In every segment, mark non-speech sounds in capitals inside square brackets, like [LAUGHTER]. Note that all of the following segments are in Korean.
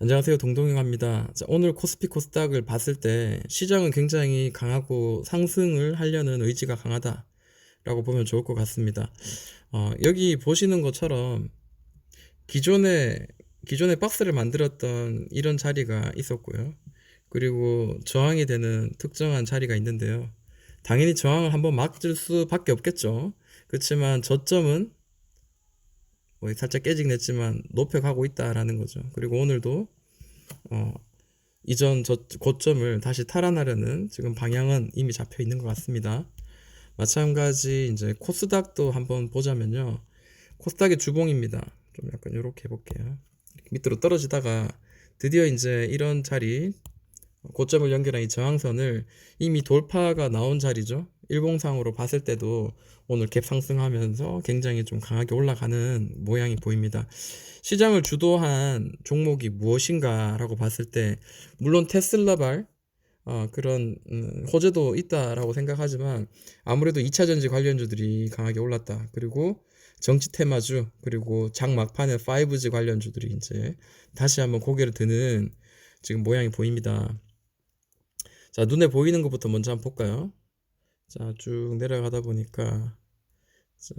안녕하세요. 동동영합니다. 자, 오늘 코스피 코스닥을 봤을 때 시장은 굉장히 강하고 상승을 하려는 의지가 강하다 라고 보면 좋을 것 같습니다. 어, 여기 보시는 것처럼 기존에 기존에 박스를 만들었던 이런 자리가 있었고요. 그리고 저항이 되는 특정한 자리가 있는데요. 당연히 저항을 한번 막을 수밖에 없겠죠. 그렇지만 저점은 뭐 살짝 깨지긴 했지만 높여가고 있다라는 거죠. 그리고 오늘도 어, 이전 저 고점을 다시 탈환하려는 지금 방향은 이미 잡혀 있는 것 같습니다. 마찬가지 이제 코스닥도 한번 보자면요. 코스닥의 주봉입니다. 좀 약간 이렇게 해볼게요. 밑으로 떨어지다가 드디어 이제 이런 자리 고점을 연결한 이 저항선을 이미 돌파가 나온 자리죠. 일봉상으로 봤을 때도 오늘 갭 상승하면서 굉장히 좀 강하게 올라가는 모양이 보입니다. 시장을 주도한 종목이 무엇인가라고 봤을 때 물론 테슬라발 어, 그런 음, 호재도 있다라고 생각하지만 아무래도 2차 전지 관련주들이 강하게 올랐다. 그리고 정치 테마주 그리고 장 막판에 5G 관련주들이 이제 다시 한번 고개를 드는 지금 모양이 보입니다. 자, 눈에 보이는 것부터 먼저 한번 볼까요? 자, 쭉 내려가다 보니까 자,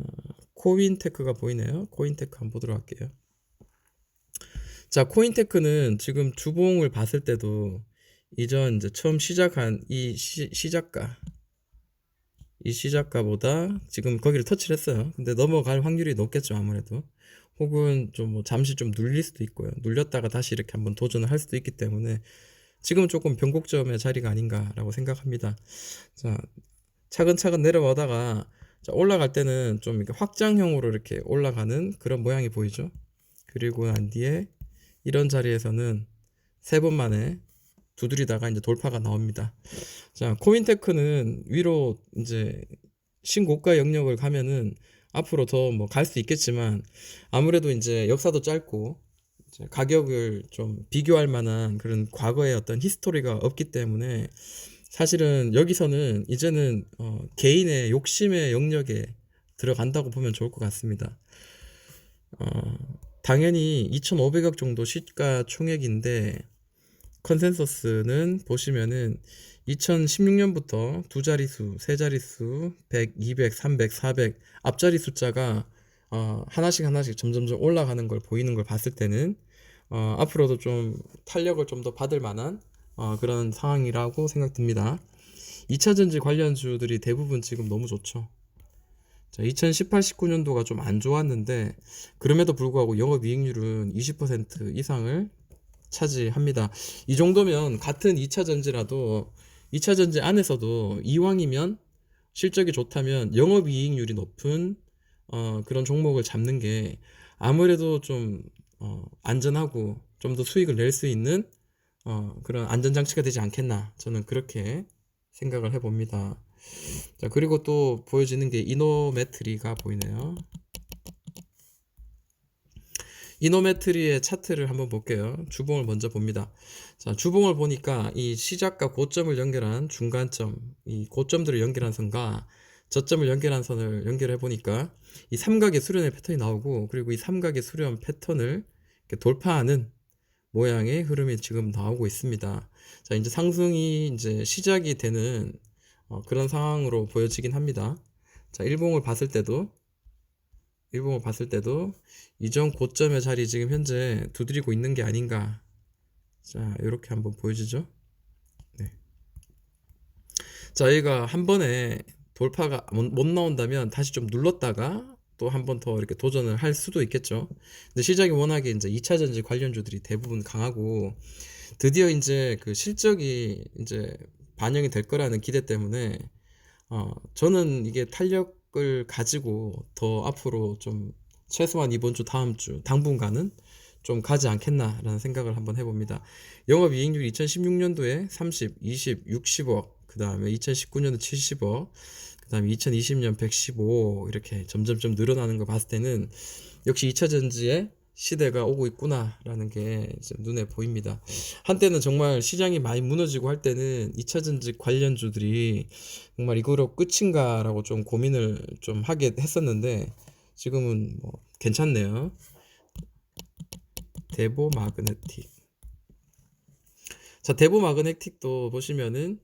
코인테크가 보이네요. 코인테크 한번 보도록 할게요. 자, 코인테크는 지금 주봉을 봤을 때도 이전 이제 처음 시작한 이 시, 시작가 이 시작가보다 지금 거기를 터치를 했어요. 근데 넘어갈 확률이 높겠죠, 아무래도. 혹은 좀 뭐 잠시 좀 눌릴 수도 있고요. 눌렸다가 다시 이렇게 한번 도전을 할 수도 있기 때문에 지금은 조금 변곡점의 자리가 아닌가라고 생각합니다. 자, 차근차근 내려오다가 자, 올라갈 때는 좀 이렇게 확장형으로 이렇게 올라가는 그런 모양이 보이죠. 그리고 난 뒤에 이런 자리에서는 세 번 만에 두드리다가 이제 돌파가 나옵니다. 자, 코인테크는 위로 이제 신고가 영역을 가면은 앞으로 더 뭐 갈 수 있겠지만 아무래도 이제 역사도 짧고 이제 가격을 좀 비교할 만한 그런 과거의 어떤 히스토리가 없기 때문에 사실은 여기서는 이제는 어, 개인의 욕심의 영역에 들어간다고 보면 좋을 것 같습니다. 어, 당연히 2,500억 정도 시가 총액인데 컨센서스는 보시면은 2016년부터 두 자릿수, 세 자릿수, 100, 200, 300, 400 앞자리 숫자가 어, 하나씩 하나씩 점점점 올라가는 걸 보이는 걸 봤을 때는 어, 앞으로도 좀 탄력을 좀 더 받을 만한 어, 그런 상황이라고 생각됩니다. 2차 전지 관련주들이 대부분 지금 너무 좋죠. 자, 2018, 19년도가 좀 안 좋았는데 그럼에도 불구하고 영업이익률은 20% 이상을 차지합니다. 이 정도면 같은 2차 전지라도 2차 전지 안에서도 이왕이면 실적이 좋다면 영업이익률이 높은 어, 그런 종목을 잡는 게 아무래도 좀 어, 안전하고 좀 더 수익을 낼 수 있는 어, 그런 안전장치가 되지 않겠나 저는 그렇게 생각을 해봅니다. 자 그리고 또 보여지는 게 이노메트리가 보이네요. 이노메트리의 차트를 한번 볼게요. 주봉을 먼저 봅니다. 자, 주봉을 보니까 이 시작과 고점을 연결한 중간점, 이 고점들을 연결한 선과 저점을 연결한 선을 연결해 보니까 이 삼각의 수렴의 패턴이 나오고 그리고 이 삼각의 수렴 패턴을 돌파하는 모양의 흐름이 지금 나오고 있습니다. 자, 이제 상승이 이제 시작이 되는 어, 그런 상황으로 보여지긴 합니다. 자, 일봉을 봤을 때도 일봉을 봤을 때도 이전 고점의 자리 지금 현재 두드리고 있는 게 아닌가. 자, 이렇게 한번 보여주죠. 네. 자, 여기가 한 번에 돌파가 못 나온다면 다시 좀 눌렀다가 또 한 번 더 이렇게 도전을 할 수도 있겠죠. 근데 시장이 워낙에 이제 2차 전지 관련주들이 대부분 강하고 드디어 이제 그 실적이 이제 반영이 될 거라는 기대 때문에 어 저는 이게 탄력을 가지고 더 앞으로 좀 최소한 이번 주 다음 주 당분간은 좀 가지 않겠나라는 생각을 한번 해봅니다. 영업이익률 2016년도에 30, 20, 60억, 그 다음에 2019년도 70억, 그 다음에 2020년 115 이렇게 점점점 늘어나는 거 봤을 때는 역시 2차 전지의 시대가 오고 있구나라는 게 눈에 보입니다. 한때는 정말 시장이 많이 무너지고 할 때는 2차 전지 관련주들이 정말 이거로 끝인가라고 좀 고민을 좀 하게 했었는데 지금은 뭐 괜찮네요. 데보 마그네틱. 자, 대부 마그네틱도 보시면은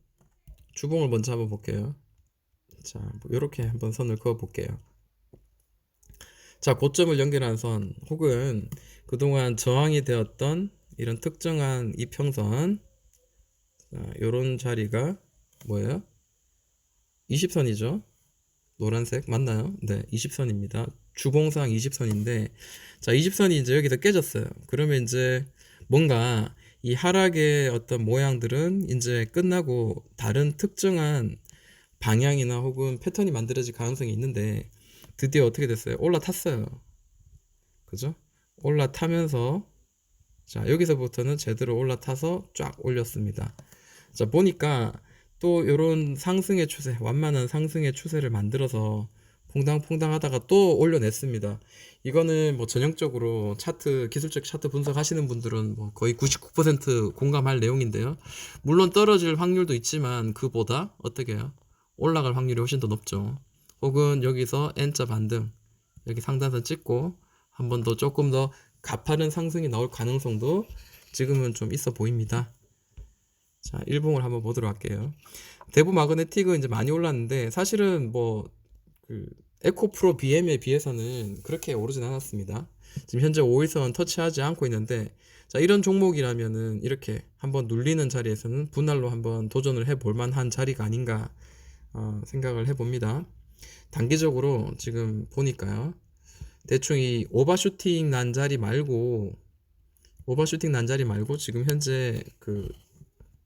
주봉을 먼저 한번 볼게요. 자, 뭐 이렇게 한번 선을 그어 볼게요. 자, 고점을 연결한 선 혹은 그동안 저항이 되었던 이런 특정한 이평선 자, 요런 자리가 뭐예요? 20선이죠. 노란색 맞나요? 네, 20선입니다. 주봉상 20선인데 자, 20선이 이제 여기서 깨졌어요. 그러면 이제 뭔가 이 하락의 어떤 모양들은 이제 끝나고 다른 특정한 방향이나 혹은 패턴이 만들어질 가능성이 있는데 드디어 어떻게 됐어요? 올라탔어요. 그죠? 올라타면서 자, 여기서부터는 제대로 올라타서 쫙 올렸습니다. 자, 보니까 또 이런 상승의 추세, 완만한 상승의 추세를 만들어서 퐁당퐁당 하다가 또 올려냈습니다. 이거는 뭐 전형적으로 차트, 기술적 차트 분석하시는 분들은 뭐 거의 99% 공감할 내용인데요. 물론 떨어질 확률도 있지만 그보다 어떻게 해요? 올라갈 확률이 훨씬 더 높죠. 혹은 여기서 N자 반등, 여기 상단선 찍고 한 번 더 조금 더 가파른 상승이 나올 가능성도 지금은 좀 있어 보입니다. 자, 일봉을 한번 보도록 할게요. 대부 마그네틱은 이제 많이 올랐는데 사실은 뭐 그 에코프로 BM에 비해서는 그렇게 오르진 않았습니다. 지금 현재 5일선 터치하지 않고 있는데 자, 이런 종목이라면은 이렇게 한번 눌리는 자리에서는 분할로 한번 도전을 해볼 만한 자리가 아닌가 어, 생각을 해 봅니다. 단기적으로 지금 보니까요. 대충 이 오버슈팅 난 자리 말고 오버슈팅 난 자리 말고 지금 현재 그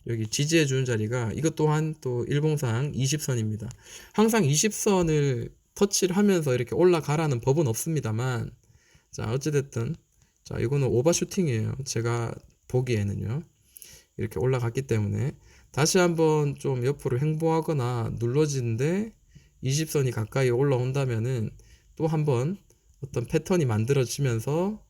여기 지지해 주는 자리가 이것 또한 또 일봉상 20선입니다. 항상 20선을 터치를 하면서 이렇게 올라가라는 법은 없습니다만 자 어찌됐든 자 이거는 오버슈팅이에요. 제가 보기에는요. 이렇게 올라갔기 때문에 다시 한번 좀 옆으로 횡보하거나 눌러지는데 20선이 가까이 올라온다면은 또 한번 어떤 패턴이 만들어지면서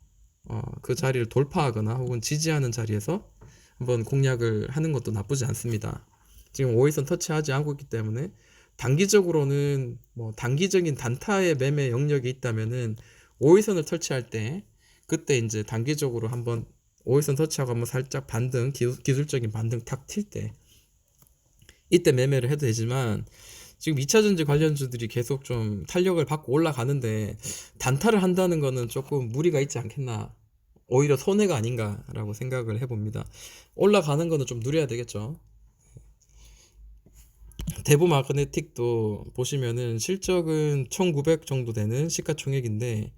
어, 그 자리를 돌파하거나 혹은 지지하는 자리에서 한번 공략을 하는 것도 나쁘지 않습니다. 지금 5일선 터치하지 않고 있기 때문에 단기적으로는 뭐 단기적인 단타의 매매 영역이 있다면은 5일선을 터치할 때 그때 이제 단기적으로 한번 5일선 터치하고 한번 살짝 반등 기술, 적인 반등 탁 튈 때 이때 매매를 해도 되지만 지금 2차 전지 관련주들이 계속 좀 탄력을 받고 올라가는데 단타를 한다는 거는 조금 무리가 있지 않겠나 오히려 손해가 아닌가라고 생각을 해봅니다. 올라가는 거는 좀 누려야 되겠죠. 대부 마그네틱도 보시면은 실적은 1900 정도 되는 시가총액인데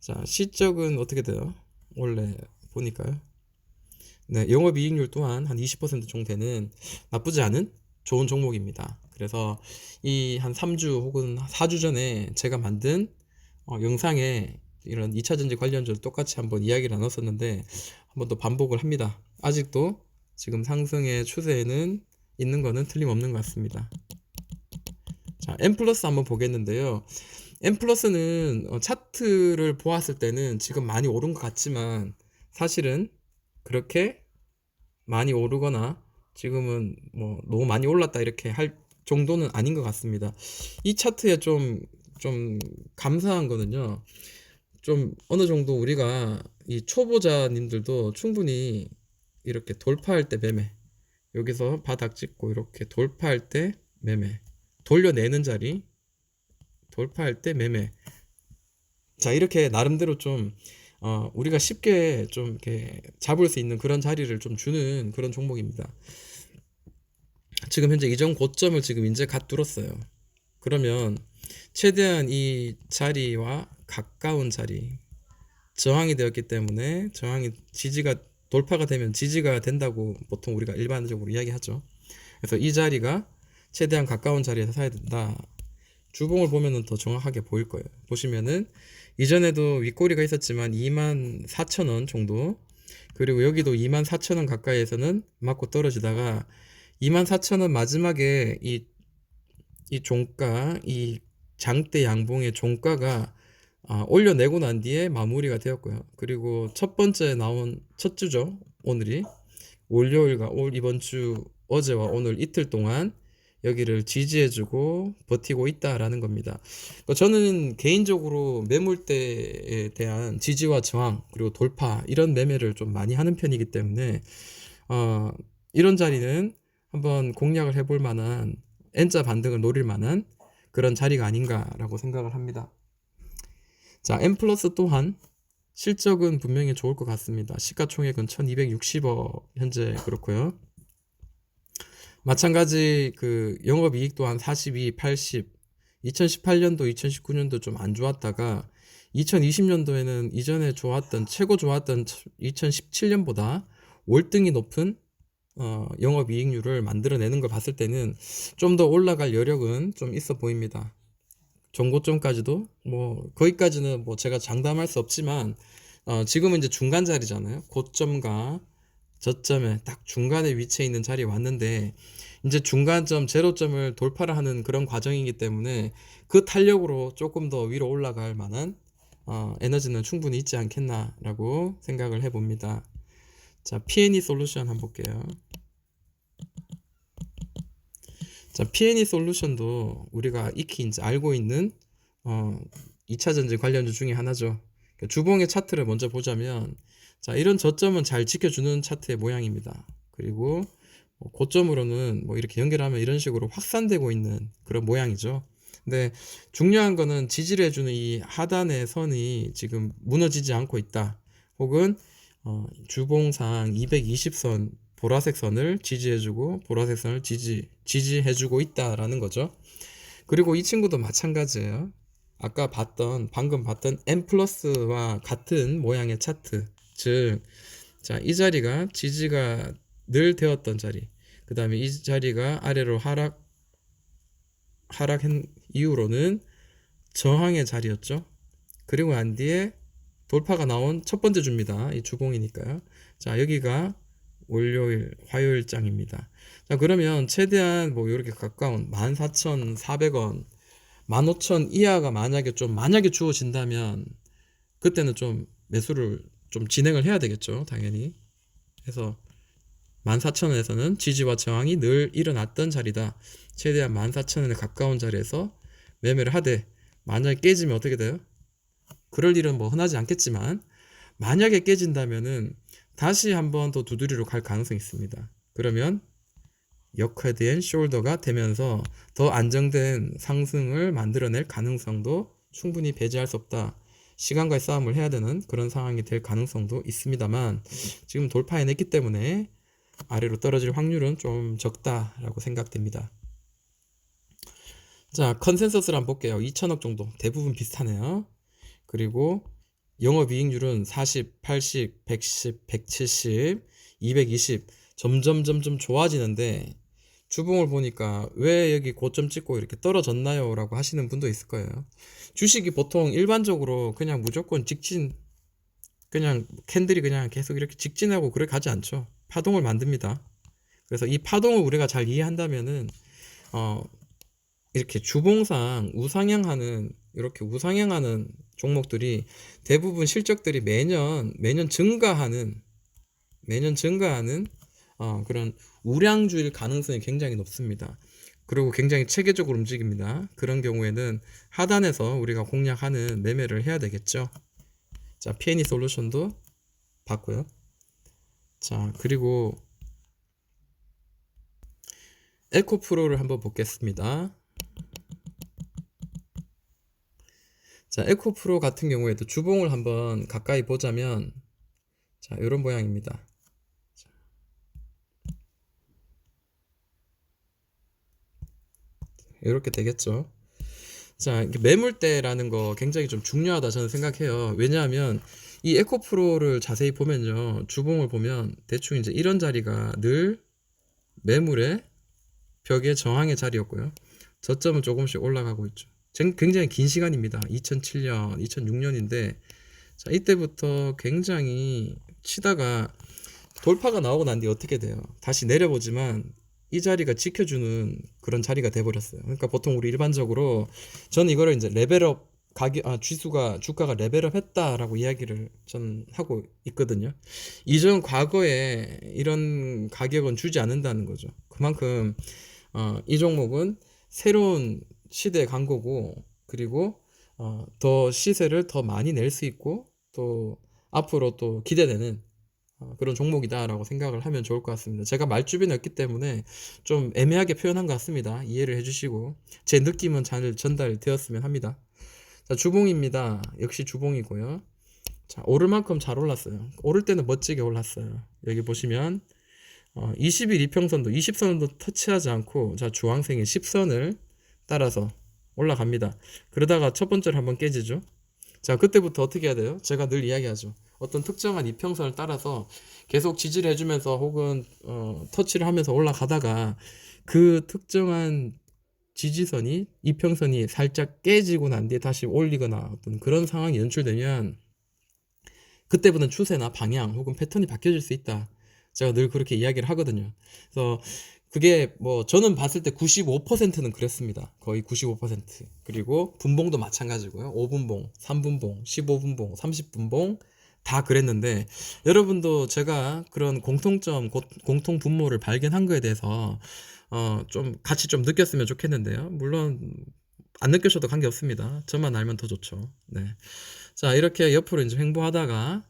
자 시적은 어떻게 돼요? 원래 보니까요. 네, 영업이익률 또한 한 20% 정도 되는 나쁘지 않은 좋은 종목입니다. 그래서 이 한 3주 혹은 4주 전에 제가 만든 어, 영상에 이런 2차 전지 관련주를 똑같이 한번 이야기를 나눴었는데 한번 더 반복을 합니다. 아직도 지금 상승의 추세에는 있는 거는 틀림없는 것 같습니다. 자, M 플러스 한번 보겠는데요. M 플러스는 어, 차트를 보았을 때는 지금 많이 오른 것 같지만 사실은 그렇게 많이 오르거나 지금은 뭐 너무 많이 올랐다 이렇게 할 정도는 아닌 것 같습니다. 이 차트에 좀, 좀 감사한 거는요. 좀 어느 정도 우리가 이 초보자님들도 충분히 이렇게 돌파할 때 매매 여기서 바닥 찍고 이렇게 돌파할 때 매매 돌려내는 자리 돌파할 때 매매 자 이렇게 나름대로 좀 어, 우리가 쉽게 좀 이렇게 잡을 수 있는 그런 자리를 좀 주는 그런 종목입니다. 지금 현재 이전 고점을 지금 이제 갓 뚫었어요. 그러면 최대한 이 자리와 가까운 자리 저항이 되었기 때문에 저항이 지지가 돌파가 되면 지지가 된다고 보통 우리가 일반적으로 이야기하죠. 그래서 이 자리가 최대한 가까운 자리에서 사야 된다. 주봉을 보면은 더 정확하게 보일 거예요. 보시면은 이전에도 윗꼬리가 있었지만 2만 4천 원 정도 그리고 여기도 2만 4천 원 가까이에서는 맞고 떨어지다가 2만 4천 원 마지막에 이, 이 종가 이 장대 양봉의 종가가 아, 올려내고 난 뒤에 마무리가 되었고요. 그리고 첫 번째 나온 첫 주죠. 오늘이 월요일과 올 이번 주 어제와 오늘 이틀 동안 여기를 지지해주고 버티고 있다라는 겁니다. 그러니까 저는 개인적으로 매물대에 대한 지지와 저항 그리고 돌파 이런 매매를 좀 많이 하는 편이기 때문에 어, 이런 자리는 한번 공략을 해볼 만한 N자 반등을 노릴 만한 그런 자리가 아닌가라고 생각을 합니다. 자, M 플러스 또한 실적은 분명히 좋을 것 같습니다. 시가총액은 1260억 현재 그렇고요. 마찬가지 그 영업이익 또한 42, 80, 2018년도, 2019년도 좀 안 좋았다가 2020년도에는 이전에 좋았던 최고 좋았던 2017년보다 월등히 높은 어, 영업이익률을 만들어내는 걸 봤을 때는 좀 더 올라갈 여력은 좀 있어 보입니다. 정고점까지도 뭐 거기까지는 뭐 제가 장담할 수 없지만 어, 지금은 이제 중간 자리잖아요. 고점과 저점에 딱 중간에 위치해 있는 자리에 왔는데 이제 중간점 제로점을 돌파를 하는 그런 과정이기 때문에 그 탄력으로 조금 더 위로 올라갈 만한 어, 에너지는 충분히 있지 않겠나라고 생각을 해봅니다. 자, P&E 솔루션 한번 볼게요. 자, P&E 솔루션도 우리가 익히 이제 알고 있는 어, 2차 전지 관련주 중에 하나죠. 그러니까 주봉의 차트를 먼저 보자면 자, 이런 저점은 잘 지켜주는 차트의 모양입니다. 그리고 뭐 고점으로는 뭐 이렇게 연결하면 이런 식으로 확산되고 있는 그런 모양이죠. 근데 중요한 거는 지지를 해주는 이 하단의 선이 지금 무너지지 않고 있다. 혹은 어, 주봉상 220선 보라색 선을 지지해주고 보라색 선을 지지 지지해주고 있다라는 거죠. 그리고 이 친구도 마찬가지예요. 아까 봤던 방금 봤던 M 플러스와 같은 모양의 차트, 즉, 자, 이 자리가 지지가 늘 되었던 자리. 그 다음에 이 자리가 아래로 하락, 하락한 이후로는 저항의 자리였죠. 그리고 난 뒤에 돌파가 나온 첫 번째 주입니다. 이 주봉이니까요. 자, 여기가 월요일, 화요일 장입니다. 자, 그러면 최대한 뭐 이렇게 가까운 14,400원, 15,000 이하가 만약에 좀 만약에 주어진다면 그때는 좀 매수를 좀 진행을 해야 되겠죠. 당연히. 그래서 14,000원에서는 지지와 저항이 늘 일어났던 자리다. 최대한 14,000원에 가까운 자리에서 매매를 하되 만약에 깨지면 어떻게 돼요? 그럴 일은 뭐 흔하지 않겠지만 만약에 깨진다면은 다시 한번 더 두드리로 갈 가능성이 있습니다. 그러면 역헤드 앤 숄더가 되면서 더 안정된 상승을 만들어낼 가능성도 충분히 배제할 수 없다. 시간과의 싸움을 해야 되는 그런 상황이 될 가능성도 있습니다만 지금 돌파해냈기 때문에 아래로 떨어질 확률은 좀 적다라고 생각됩니다. 자, 컨센서스를 한번 볼게요. 2천억 정도. 대부분 비슷하네요. 그리고 영업이익률은 40, 80, 110, 170, 220 점점 점점 좋아지는데 주봉을 보니까 왜 여기 고점 찍고 이렇게 떨어졌나요? 라고 하시는 분도 있을 거예요. 주식이 보통 일반적으로 그냥 무조건 직진 그냥 캔들이 그냥 계속 이렇게 직진하고 그래 가지 않죠. 파동을 만듭니다. 그래서 이 파동을 우리가 잘 이해한다면은 어 이렇게 주봉상 우상향하는 이렇게 우상향하는 종목들이 대부분 실적들이 매년 매년 증가하는 매년 증가하는 어, 그런 우량주일 가능성이 굉장히 높습니다. 그리고 굉장히 체계적으로 움직입니다. 그런 경우에는 하단에서 우리가 공략하는 매매를 해야 되겠죠. 자, P&E 솔루션도 봤고요. 자, 그리고 에코프로를 한번 보겠습니다. 자, 에코프로 같은 경우에도 주봉을 한번 가까이 보자면 자, 이런 모양입니다. 이렇게 되겠죠. 자, 매물대라는 거 굉장히 좀 중요하다 저는 생각해요. 왜냐하면 이 에코프로를 자세히 보면요. 주봉을 보면 대충 이제 이런 자리가 늘 매물의 벽의 저항의 자리였고요. 저점은 조금씩 올라가고 있죠. 굉장히 긴 시간입니다. 2007년, 2006년인데 자, 이때부터 굉장히 치다가 돌파가 나오고 난 뒤 어떻게 돼요? 다시 내려보지만 이 자리가 지켜주는 그런 자리가 돼버렸어요. 그러니까 보통 우리 일반적으로 저는 이거를 이제 레벨업 가격 아 지수가 주가가 레벨업 했다라고 이야기를 전 하고 있거든요. 이전 과거에 이런 가격은 주지 않는다는 거죠. 그만큼 어, 이 종목은 새로운 시대에 간 거고 그리고 어, 더 시세를 더 많이 낼 수 있고 또 앞으로 또 기대되는 어, 그런 종목이다라고 생각을 하면 좋을 것 같습니다. 제가 말주변이 없기 때문에 좀 애매하게 표현한 것 같습니다. 이해를 해주시고 제 느낌은 잘 전달되었으면 합니다. 자, 주봉입니다. 역시 주봉이고요. 자, 오를 만큼 잘 올랐어요. 오를 때는 멋지게 올랐어요. 여기 보시면 어, 20일 이평선도 20선도 터치하지 않고 자, 주황색의 10선을 따라서 올라갑니다. 그러다가 첫 번째로 한번 깨지죠. 자, 그때부터 어떻게 해야 돼요? 제가 늘 이야기하죠. 어떤 특정한 이평선을 따라서 계속 지지를 해주면서 혹은 어, 터치를 하면서 올라가다가 그 특정한 지지선이 이평선이 살짝 깨지고 난 뒤에 다시 올리거나 어떤 그런 상황이 연출되면 그때부터는 추세나 방향 혹은 패턴이 바뀌어질 수 있다. 제가 늘 그렇게 이야기를 하거든요. 그래서 그게 뭐 저는 봤을 때 95%는 그랬습니다. 거의 95%. 그리고 분봉도 마찬가지고요. 5분봉, 3분봉, 15분봉, 30분봉 다 그랬는데 여러분도 제가 그런 공통점, 고- 공통 분모를 발견한 거에 대해서 어, 좀 같이 좀 느꼈으면 좋겠는데요. 물론 안 느끼셔도 관계 없습니다. 저만 알면 더 좋죠. 네. 자, 이렇게 옆으로 이제 횡보하다가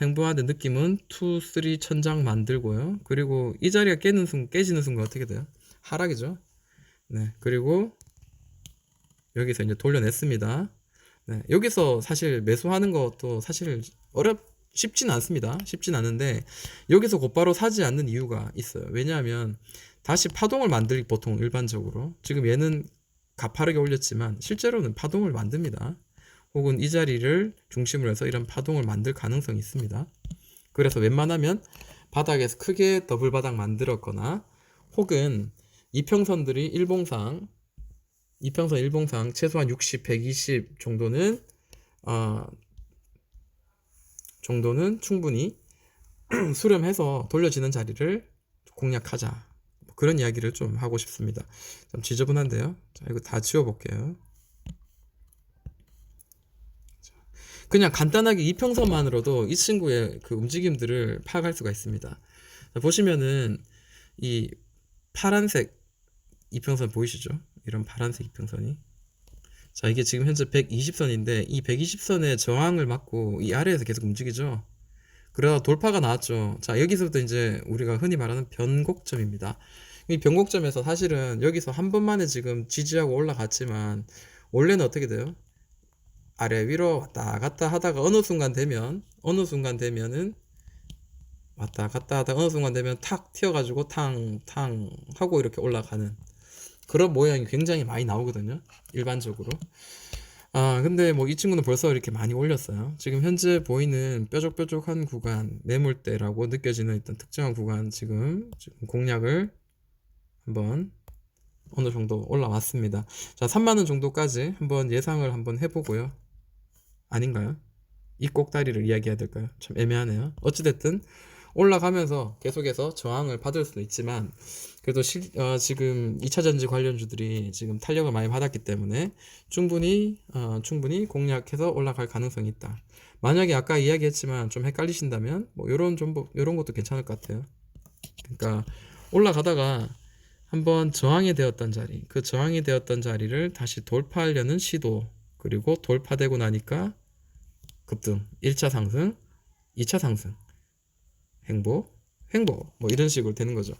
횡보하는 느낌은 2, 3 천장 만들고요. 그리고 이 자리가 깨는 순 깨지는 순간 어떻게 돼요? 하락이죠. 네. 그리고 여기서 이제 돌려냈습니다. 네. 여기서 사실 매수하는 것도 사실 어렵 쉽진 않습니다. 쉽진 않은데 여기서 곧바로 사지 않는 이유가 있어요. 왜냐하면 다시 파동을 만들기 보통 일반적으로 지금 얘는 가파르게 올렸지만 실제로는 파동을 만듭니다. 혹은 이 자리를 중심으로 해서 이런 파동을 만들 가능성이 있습니다. 그래서 웬만하면 바닥에서 크게 더블 바닥 만들었거나 혹은 이평선들이 일봉상 이평선 일봉상 최소한 60, 120 정도는 어, 정도는 충분히 [CLEARS THROAT] 수렴해서 돌려지는 자리를 공략하자. 뭐 그런 이야기를 좀 하고 싶습니다. 좀 지저분한데요. 자, 이거 다 지워볼게요. 그냥 간단하게 이평선만으로도 이 친구의 그 움직임들을 파악할 수가 있습니다. 자, 보시면은 이 파란색 이평선 보이시죠? 이런 파란색 이평선이. 자, 이게 지금 현재 120선인데 이 120선의 저항을 맞고 이 아래에서 계속 움직이죠. 그러다 돌파가 나왔죠. 자, 여기서부터 이제 우리가 흔히 말하는 변곡점입니다. 이 변곡점에서 사실은 여기서 한 번만에 지금 지지하고 올라갔지만 원래는 어떻게 돼요? 아래 위로 왔다 갔다 하다가 어느 순간 되면 어느 순간 되면은 왔다 갔다 하다가 어느 순간 되면 탁 튀어가지고 탕탕 하고 이렇게 올라가는 그런 모양이 굉장히 많이 나오거든요. 일반적으로. 아, 근데 뭐 이 친구는 벌써 이렇게 많이 올렸어요. 지금 현재 보이는 뾰족뾰족한 구간, 매물대라고 느껴지는 일단 특정한 구간 지금, 지금 공략을 한번 어느 정도 올라왔습니다. 자, 3만원 정도까지 한번 예상을 한번 해보고요. 아닌가요? 이 꼭다리를 이야기해야 될까요? 참 애매하네요. 어찌됐든 올라가면서 계속해서 저항을 받을 수도 있지만 그래도 실, 어, 지금 2차 전지 관련주들이 지금 탄력을 많이 받았기 때문에 충분히 어, 충분히 공략해서 올라갈 가능성이 있다. 만약에 아까 이야기했지만 좀 헷갈리신다면 뭐 요런 정보 요런 것도 괜찮을 것 같아요. 그러니까 올라가다가 한번 저항이 되었던 자리, 그 저항이 되었던 자리를 다시 돌파하려는 시도, 그리고 돌파되고 나니까 급등, 1차 상승, 2차 상승, 행보, 행보, 뭐 이런 식으로 되는 거죠.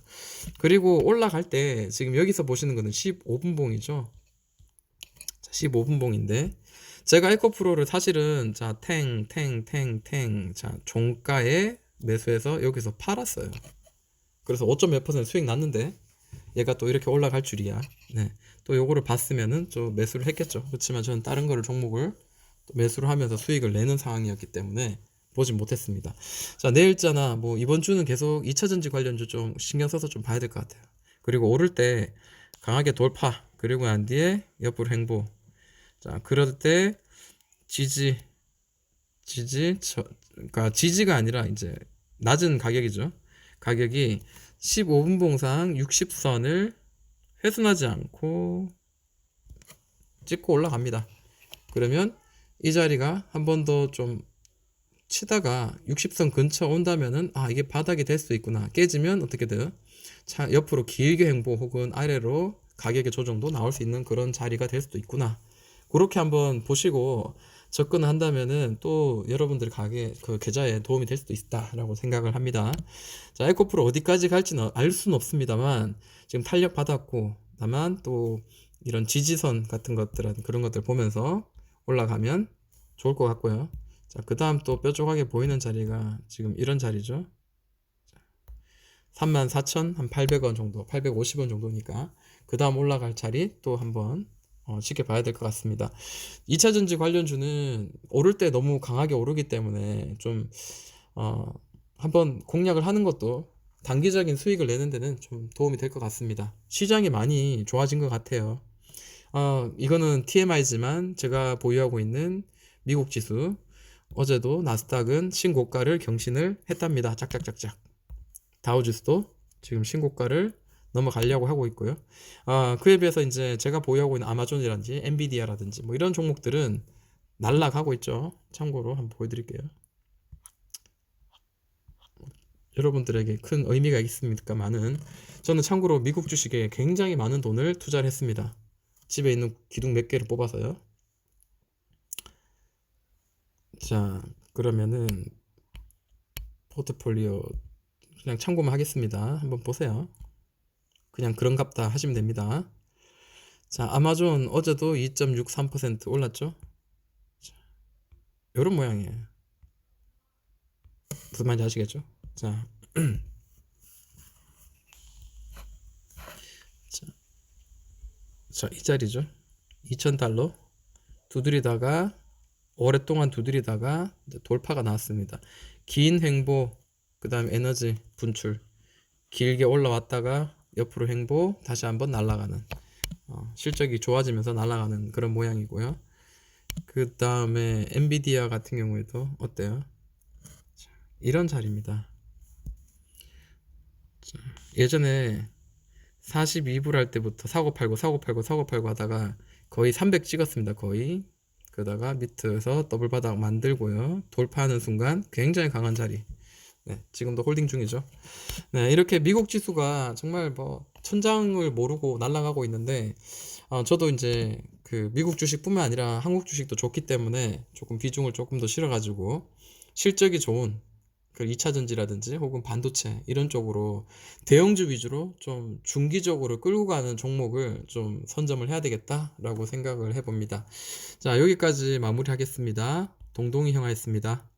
그리고 올라갈 때 지금 여기서 보시는 거는 15분봉이죠. 15분봉인데 제가 에코프로를 사실은 자, 탱, 탱, 탱, 탱, 자, 종가에 매수해서 여기서 팔았어요. 그래서 5점 몇 퍼센트 수익 났는데 얘가 또 이렇게 올라갈 줄이야. 네. 또 요거를 봤으면은 좀 매수를 했겠죠. 그렇지만 저는 다른 거를 종목을 또 매수를 하면서 수익을 내는 상황이었기 때문에 보진 못했습니다. 자, 내일자나 뭐 이번 주는 계속 2차 전지 관련주 좀 신경 써서 좀 봐야 될 것 같아요. 그리고 오를 때 강하게 돌파, 그리고 난 뒤에 옆으로 행보. 자, 그럴 때 지지, 지지, 저, 그러니까 지지가 아니라 이제 낮은 가격이죠. 가격이 15분 봉상 60선을 훼손하지 않고 찍고 올라갑니다. 그러면 이 자리가 한 번 더 좀 치다가 60선 근처 온다면은 아 이게 바닥이 될 수 있구나 깨지면 어떻게 돼요? 차 옆으로 길게 행보 혹은 아래로 가격의 조정도 나올 수 있는 그런 자리가 될 수도 있구나 그렇게 한번 보시고 접근을 한다면은 또 여러분들 가게 그 계좌에 도움이 될 수도 있다라고 생각을 합니다. 자, 에코프로 어디까지 갈지는 알 수는 없습니다만 지금 탄력 받았고 다만 또 이런 지지선 같은 것들 그런 것들 보면서 올라가면 좋을 것 같고요. 자, 그 다음 또 뾰족하게 보이는 자리가 지금 이런 자리죠. 34,800원 정도, 850원 정도니까 그 다음 올라갈 자리 또 한번 어, 지켜봐야 될 것 같습니다. 2차 전지 관련주는 오를 때 너무 강하게 오르기 때문에 좀 어, 한번 공략을 하는 것도 단기적인 수익을 내는 데는 좀 도움이 될 것 같습니다. 시장이 많이 좋아진 것 같아요. 어, 이거는 TMI지만 제가 보유하고 있는 미국 지수 어제도 나스닥은 신고가를 경신을 했답니다. 짝짝짝짝. 다우지수도 지금 신고가를 넘어가려고 하고 있고요. 아, 그에 비해서 이제 제가 보유하고 있는 아마존이라든지 엔비디아라든지 뭐 이런 종목들은 날락하고 있죠. 참고로 한번 보여드릴게요. 여러분들에게 큰 의미가 있습니까? 많은 저는 참고로 미국 주식에 굉장히 많은 돈을 투자를 했습니다. 집에 있는 기둥 몇 개를 뽑아서요. 자, 그러면은 포트폴리오 그냥 참고만 하겠습니다. 한번 보세요. 그냥 그런갑다 하시면 됩니다. 자, 아마존 어제도 2.63% 올랐죠? 자, 요런 모양이에요. 무슨 말인지 아시겠죠? 자, 자, [CLEARS THROAT] 자, 이 자리죠. 2,000달러 두드리다가 오랫동안 두드리다가 돌파가 나왔습니다. 긴 횡보, 그 다음 에너지 분출, 길게 올라왔다가 옆으로 횡보, 다시 한번 날아가는 어, 실적이 좋아지면서 날아가는 그런 모양이고요. 그 다음에 엔비디아 같은 경우에도 어때요? 자, 이런 자리입니다. 자, 예전에 42불 할 때부터 사고 팔고 사고 팔고 사고 팔고 하다가 거의 300 찍었습니다. 거의 그러다가 밑에서 더블 바닥 만들고요. 돌파하는 순간 굉장히 강한 자리. 네, 지금도 홀딩 중이죠. 네, 이렇게 미국 지수가 정말 뭐 천장을 모르고 날아가고 있는데 어, 저도 이제 그 미국 주식뿐만 아니라 한국 주식도 좋기 때문에 조금 비중을 조금 더 실어가지고 실적이 좋은 그 2차 전지라든지 혹은 반도체 이런 쪽으로 대형주 위주로 좀 중기적으로 끌고 가는 종목을 좀 선점을 해야 되겠다라고 생각을 해봅니다. 자, 여기까지 마무리하겠습니다. 동동이 형아였습니다.